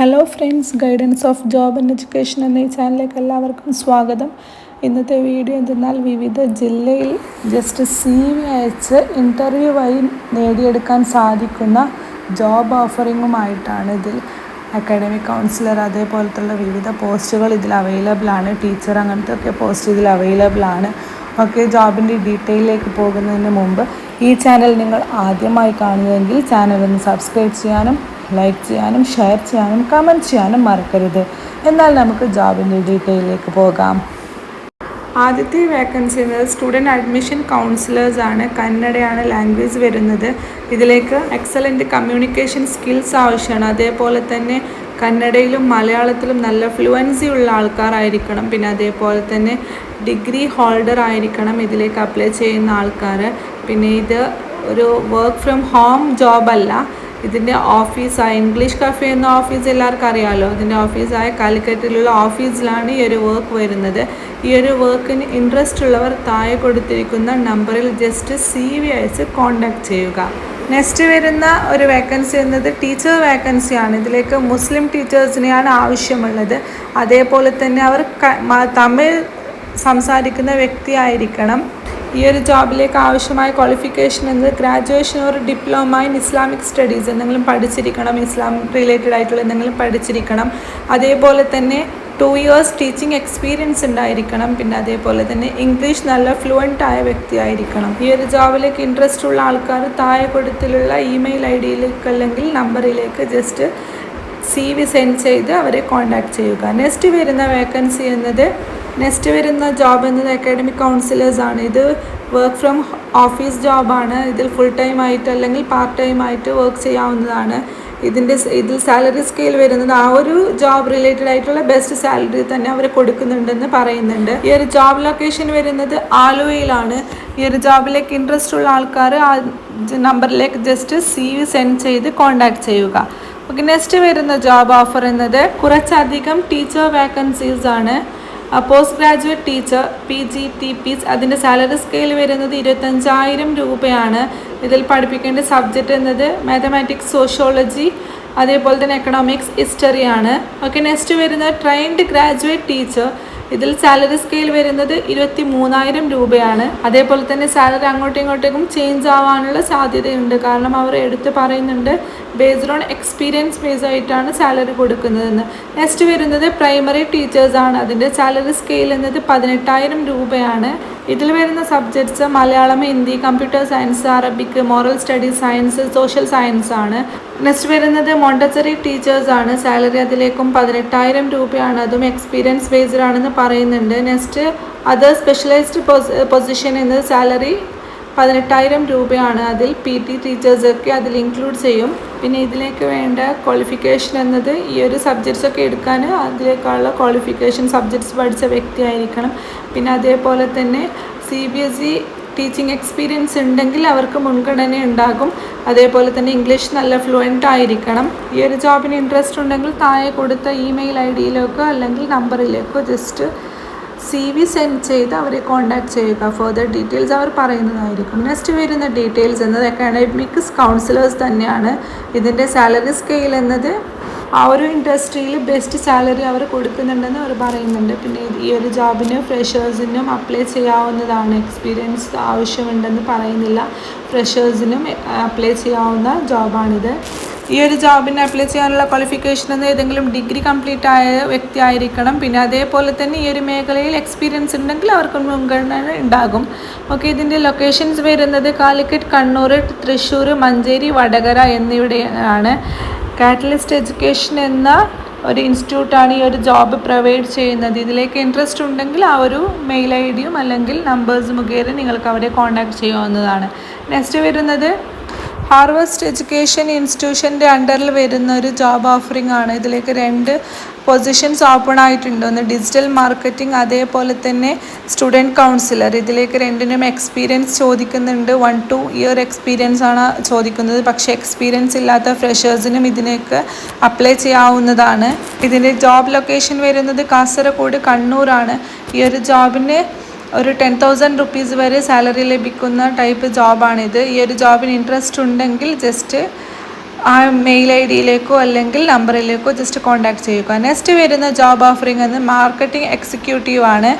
Hello friends guidance of job and education എന്ന ഈ ചാനലിലേക്ക് എല്ലാവർക്കും സ്വാഗതം. ഇന്നത്തെ വീഡിയോ എന്തെന്നാൽ വിവിധ ജില്ലയിൽ ജസ്റ്റ് സി വി അയച്ച് ഇന്റർവ്യൂ വഴി നേടിയെടുക്കാൻ സാധിക്കുന്ന ജോബ് ഓഫറിങ്ങുമായിട്ടാണ് ഇതിൽ അക്കാഡമിക് കൗൺസിലർ അതേപോലത്തുള്ള വിവിധ പോസ്റ്റുകൾ ഇതിൽ അവൈലബിൾ ആണ്. ടീച്ചർ അങ്ങനത്തെ ഒക്കെ പോസ്റ്റ് ഇതിൽ അവൈലബിൾ ആണ്. ഓക്കെ ജോബിന്റെ ഡീറ്റെയിലേക്ക് പോകുന്നതിന് മുമ്പ് ഈ ചാനൽ നിങ്ങൾ ആദ്യമായി കാണുന്നതെങ്കിൽ ചാനൽ ഒന്ന് സബ്സ്ക്രൈബ് ചെയ്യാനും ലൈക്ക് ചെയ്യാനും ഷെയർ ചെയ്യാനും കമന്റ് ചെയ്യാനും മറക്കരുത്. എന്നാൽ നമുക്ക് ജോബിന്റെ ഡീറ്റെയിലേക്ക് പോകാം. ആദ്യത്തെ വേക്കൻസി എന്നത് സ്റ്റുഡന്റ് അഡ്മിഷൻ കൗൺസിലേഴ്സ് ആണ്. കന്നഡയാണ് ലാംഗ്വേജ് വരുന്നത്. ഇതിലേക്ക് എക്സലന്റ് കമ്മ്യൂണിക്കേഷൻ സ്കിൽസ് ആവശ്യമാണ്. അതേപോലെ തന്നെ കന്നഡയിലും മലയാളത്തിലും നല്ല ഫ്ലുവൻസി ഉള്ള ആൾക്കാരായിരിക്കണം. പിന്നെ അതേപോലെ തന്നെ ഡിഗ്രി ഹോൾഡർ ആയിരിക്കണം ഇതിലേക്ക് അപ്ലൈ ചെയ്യുന്ന ആൾക്കാർ പിന്നെ ഇത് ഒരു വർക്ക് ഫ്രം ഹോം ജോബല്ല ഇതിന്റെ ഓഫീസായ ഇംഗ്ലീഷ് കഫേ എന്ന ഓഫീസ് എല്ലാവർക്കും അറിയാമല്ലോ ഇതിന്റെ ഓഫീസായ കാലിക്കറ്റിലുള്ള ഓഫീസിലാണ് ഈ ഒരു വർക്ക് വരുന്നത്. ഈ ഒരു വർക്കിന് ഇൻട്രസ്റ്റ് ഉള്ളവർ താഴെ കൊടുത്തിരിക്കുന്ന നമ്പറിൽ ജസ്റ്റ് സി വി അയച്ച് കോൺടാക്റ്റ് ചെയ്യുക. നെക്സ്റ്റ് വരുന്ന ഒരു വേക്കൻസി എന്നത് ടീച്ചർ വേക്കൻസിയാണ് ഇതിലേക്ക് മുസ്ലിം ടീച്ചേഴ്സിനെയാണ് ആവശ്യമുള്ളത്. അതേപോലെ തന്നെ അവർ തമിഴ് സംസാരിക്കുന്ന വ്യക്തിയായിരിക്കണം ഈ ഒരു ജോബിലേക്ക് ആവശ്യമായ ക്വാളിഫിക്കേഷൻ എന്നത് ഗ്രാജുവേഷൻ ഒരു ഡിപ്ലോമ ഇൻ ഇസ്ലാമിക് സ്റ്റഡീസ് എന്തെങ്കിലും പഠിച്ചിരിക്കണം ഇസ്ലാം റിലേറ്റഡ് ആയിട്ടുള്ള എന്തെങ്കിലും പഠിച്ചിരിക്കണം. അതേപോലെ തന്നെ ടു ഇയേഴ്സ് ടീച്ചിങ് എക്സ്പീരിയൻസ് ഉണ്ടായിരിക്കണം. പിന്നെ അതേപോലെ തന്നെ ഇംഗ്ലീഷ് നല്ല ഫ്ലുവന്റ് ആയ വ്യക്തി ആയിരിക്കണം. ഈ ഒരു ജോബിലേക്ക് ഇൻട്രസ്റ്റ് ഉള്ള ആൾക്കാർ താഴെ കൊടുത്തിലുള്ള ഇമെയിൽ ഐ ഡിയിലേക്ക് അല്ലെങ്കിൽ നമ്പറിലേക്ക് ജസ്റ്റ് സി വി സെൻഡ് ചെയ്ത് അവരെ കോൺടാക്ട് ചെയ്യുക. നെക്സ്റ്റ് വരുന്ന വേക്കൻസി എന്നത് നെക്സ്റ്റ് വരുന്ന ജോബ് എന്നത് അക്കാഡമിക് കൗൺസിലേഴ്സ് ആണ്. ഇത് വർക്ക് ഫ്രം ഓഫീസ് ജോബാണ് ഇതിൽ ഫുൾ ടൈം ആയിട്ട് അല്ലെങ്കിൽ പാർട്ട് ടൈം ആയിട്ട് വർക്ക് ചെയ്യാവുന്നതാണ്. ഇതിന്റെ ഇതിൽ സാലറി സ്കെയിൽ വരുന്നത് ആ ഒരു ജോബ് റിലേറ്റഡ് ആയിട്ടുള്ള ബെസ്റ്റ് സാലറി തന്നെ അവർ കൊടുക്കുന്നുണ്ടെന്ന് പറയുന്നുണ്ട്. ഈ ഒരു ജോബ് ലൊക്കേഷൻ വരുന്നത് ആലുവയിലാണ്. ഈ ഒരു ജോബിലേക്ക് ഇൻട്രസ്റ്റ് ഉള്ള ആൾക്കാർ ആ നമ്പറിലേക്ക് ജസ്റ്റ് സി വി സെൻഡ് ചെയ്ത് കോൺടാക്ട് ചെയ്യുക. ഓക്കെ നെക്സ്റ്റ് വരുന്ന ജോബ് ഓഫർ എന്നത് കുറച്ചധികം ടീച്ചർ വേക്കൻസീസ് ആണ്. Post graduate teacher P G T P അതിന്റെ സാലറി സ്കെയിൽ വരുന്നത് ഇരുപത്തഞ്ചായിരം രൂപയാണ്. ഇതിൽ പഠിപ്പിക്കേണ്ട സബ്ജക്റ്റ് എന്നത് മാത്തമാറ്റിക്സ് സോഷ്യോളജി അതേപോലെ തന്നെ എക്കണോമിക്സ് ഹിസ്റ്ററിയാണ് ഓക്കെ നെക്സ്റ്റ് വരുന്നത് ട്രെയിൻഡ് ഗ്രാജുവേറ്റ് ടീച്ചർ ഇതിൽ സാലറി സ്കെയിൽ വരുന്നത് ഇരുപത്തി മൂന്നായിരം രൂപയാണ്. അതേപോലെ തന്നെ സാലറി അങ്ങോട്ടും ഇങ്ങോട്ടേക്കും ചേഞ്ച് ആവാനുള്ള സാധ്യതയുണ്ട്. കാരണം അവർ എടുത്ത് പറയുന്നുണ്ട് ബേസ്ഡ് ഓൺ എക്സ്പീരിയൻസ് ബേസ് ആയിട്ടാണ് സാലറി കൊടുക്കുന്നതെന്ന്. നെക്സ്റ്റ് വരുന്നത് പ്രൈമറി ടീച്ചേഴ്സാണ് അതിന്റെ സാലറി സ്കെയിൽ എന്നത് പതിനെട്ടായിരം രൂപയാണ്. ഇതിൽ വരുന്ന subjects Malayalam Hindi computer science Arabic moral studies science social science ആണ്. നെക്സ്റ്റ് വരുന്നത് മോണ്ടസറി ടീച്ചേഴ്സ് ആണ്. സാലറി അതിലേക്കും പതിനെട്ടായിരം രൂപയാണ്. അതും എക്സ്പീരിയൻസ് ബേസ്ഡ് ആണെന്ന് പറയുന്നുണ്ട്. നെക്സ്റ്റ് അതർ സ്പെഷ്യലൈസ്ഡ് പൊസിഷൻ എന്നത് സാലറി പതിനെട്ടായിരം രൂപയാണ്. അതിൽ പി ടി ടീച്ചേഴ്സൊക്കെ അതിൽ ഇൻക്ലൂഡ് ചെയ്യും. പിന്നെ ഇതിലേക്ക് വേണ്ട ക്വാളിഫിക്കേഷൻ എന്നത് ഈ ഒരു സബ്ജക്ട്സ് ഒക്കെ എടുക്കാൻ അതിലേക്കുള്ള ക്വാളിഫിക്കേഷൻ സബ്ജക്ട്സ് പഠിച്ച വ്യക്തിയായിരിക്കണം. പിന്നെ അതേപോലെ തന്നെ C B S E teaching experience ഉണ്ടെങ്കിൽ അവർക്ക് മുൻഗണന ഉണ്ടാകും. അതേപോലെ തന്നെ ഇംഗ്ലീഷ് നല്ല ഫ്ലുവന്റ് ആയിരിക്കണം. ഈ ഒരു ജോബിന് ഇൻട്രസ്റ്റ് ഉണ്ടെങ്കിൽ താഴെ കൊടുത്ത ഇമെയിൽ ഐ ഡിയിലേക്കോ അല്ലെങ്കിൽ നമ്പറിലേക്കോ ജസ്റ്റ് സി വി സെൻഡ് ചെയ്ത് അവരെ കോൺടാക്ട് ചെയ്യുക. ഫർദർ ഡീറ്റെയിൽസ് അവർ പറയുന്നതായിരിക്കും. നെക്സ്റ്റ് വരുന്ന ഡീറ്റെയിൽസ് എന്നത് അക്കാഡമിക്സ് കൗൺസിലേഴ്സ് തന്നെയാണ് ഇതിന്റെ സാലറി സ്കെയിൽ എന്നത്. ആ ഒരു ഇൻഡസ്ട്രിയിൽ ബെസ്റ്റ് സാലറി അവർ കൊടുക്കുന്നുണ്ടെന്ന് അവർ പറയുന്നുണ്ട്. പിന്നെ ഈ ഒരു ജോബിന് ഫ്രഷേഴ്സിനും അപ്ലൈ ചെയ്യാവുന്നതാണ്. എക്സ്പീരിയൻസ് ആവശ്യമുണ്ടെന്ന് പറയുന്നില്ല. ഫ്രഷേഴ്സിനും അപ്ലൈ ചെയ്യാവുന്ന ജോബാണിത് ഈ ഒരു ജോബിന് അപ്ലൈ ചെയ്യാനുള്ള ക്വാളിഫിക്കേഷൻ എന്ന് ഏതെങ്കിലും ഡിഗ്രി കംപ്ലീറ്റ് ആയ വ്യക്തി ആയിരിക്കണം. പിന്നെ അതേപോലെ തന്നെ ഈ ഒരു മേഖലയിൽ എക്സ്പീരിയൻസ് ഉണ്ടെങ്കിൽ അവർക്ക് മുൻഗണന ഉണ്ടാകും. ഓക്കെ ഇതിന്റെ ലൊക്കേഷൻസ് വരുന്നത് കാലിക്കറ്റ് കണ്ണൂർ തൃശ്ശൂർ മഞ്ചേരി വടകര എന്നിവിടെയാണ്. കാറ്റലിസ്റ്റ് എഡ്യൂക്കേഷൻ എന്ന ഒരു ഇൻസ്റ്റിറ്റ്യൂട്ടാണ് ഈ ഒരു ജോബ് പ്രൊവൈഡ് ചെയ്യുന്നത്. ഇതിലേക്ക് ഇൻട്രസ്റ്റ് ഉണ്ടെങ്കിൽ ആ ഒരു മെയിൽ ഐ ഡിയും അല്ലെങ്കിൽ നമ്പേഴ്സ് മുഖേന നിങ്ങൾക്ക് അവരെ കോൺടാക്ട് ചെയ്യാവുന്നതാണ്. നെക്സ്റ്റ് വരുന്നത് ഹാർവസ്റ്റ് എഡ്യൂക്കേഷൻ ഇൻസ്റ്റിറ്റ്യൂഷന്റെ അണ്ടറിൽ വരുന്ന ഒരു ജോബ് ഓഫറിംഗ് ആണ്. ഇതിലേക്ക് രണ്ട് പൊസിഷൻസ് ഓപ്പൺ ആയിട്ടുണ്ട്. ഒന്ന് ഡിജിറ്റൽ മാർക്കറ്റിംഗ് അതേപോലെ തന്നെ സ്റ്റുഡന്റ് കൗൺസിലർ. ഇതിലേക്ക് രണ്ടിനും എക്സ്പീരിയൻസ് ചോദിക്കുന്നുണ്ട്. വൺ ടു ഇയർ എക്സ്പീരിയൻസ് ആണ് ചോദിക്കുന്നത്. പക്ഷേ എക്സ്പീരിയൻസ് ഇല്ലാത്ത ഫ്രഷേഴ്സിനും ഇതിലേക്ക് അപ്ലൈ ചെയ്യാവുന്നതാണ്. ഇതിന്റെ ജോബ് ലൊക്കേഷൻ വരുന്നത് കാസർഗോഡ് കണ്ണൂരാണ്. ഈ ഒരു ജോബിന് ഒരു ടെൻ തൗസൻഡ് റുപ്പീസ് വരെ സാലറി ലഭിക്കുന്ന ടൈപ്പ് ജോബാണിത് ഈ ഒരു ജോബിന് ഇൻട്രസ്റ്റ് ഉണ്ടെങ്കിൽ ജസ്റ്റ് ആ മെയിൽ ഐ ഡിയിലേക്കോ അല്ലെങ്കിൽ നമ്പറിലേക്കോ ജസ്റ്റ് കോൺടാക്ട് ചെയ്യുക. നെക്സ്റ്റ് വരുന്ന ജോബ് ഓഫറിംഗ് എന്ന് മാർക്കറ്റിംഗ് എക്സിക്യൂട്ടീവ് ആണ്.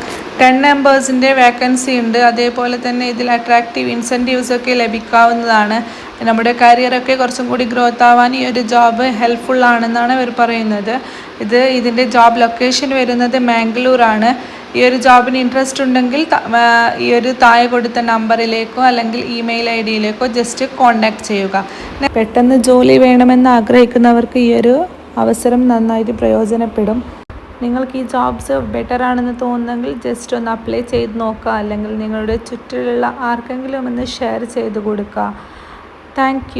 ടെൻ മെമ്പേഴ്സിന്റെ വേക്കൻസി ഉണ്ട്. അതേപോലെ തന്നെ ഇതിൽ അട്രാക്റ്റീവ് ഇൻസെന്റീവ്സ് ഒക്കെ ലഭിക്കാവുന്നതാണ്. നമ്മുടെ കരിയറൊക്കെ കുറച്ചും കൂടി ഗ്രോത്ത് ആവാൻ ഈ ഒരു ജോബ് ഹെൽപ്ഫുൾ ആണെന്നാണ് ഇവർ പറയുന്നത്. ഇത് ഇതിന്റെ ജോബ് ലൊക്കേഷൻ വരുന്നത് മാംഗ്ലൂരാണ്. ഈ ഒരു ജോബിന് ഇൻട്രസ്റ്റ് ഉണ്ടെങ്കിൽ ഈ ഒരു താഴെ കൊടുത്ത നമ്പറിലേക്കോ അല്ലെങ്കിൽ ഇമെയിൽ ഐ ഡിയിലേക്കോ ജസ്റ്റ് കോൺടാക്ട് ചെയ്യുക. പെട്ടെന്ന് ജോലി വേണമെന്ന് ആഗ്രഹിക്കുന്നവർക്ക് ഈ ഒരു അവസരം നന്നായിട്ട് പ്രയോജനപ്പെടും. നിങ്ങൾക്ക് ഈ ജോബ്സ് ബെറ്റർ ആണെന്ന് തോന്നുന്നെങ്കിൽ ജസ്റ്റ് ഒന്ന് അപ്ലൈ ചെയ്ത് നോക്കുക. അല്ലെങ്കിൽ നിങ്ങളുടെ ചുറ്റിലുള്ള ആർക്കെങ്കിലും ഒന്ന് ഷെയർ ചെയ്ത് കൊടുക്കുക. താങ്ക്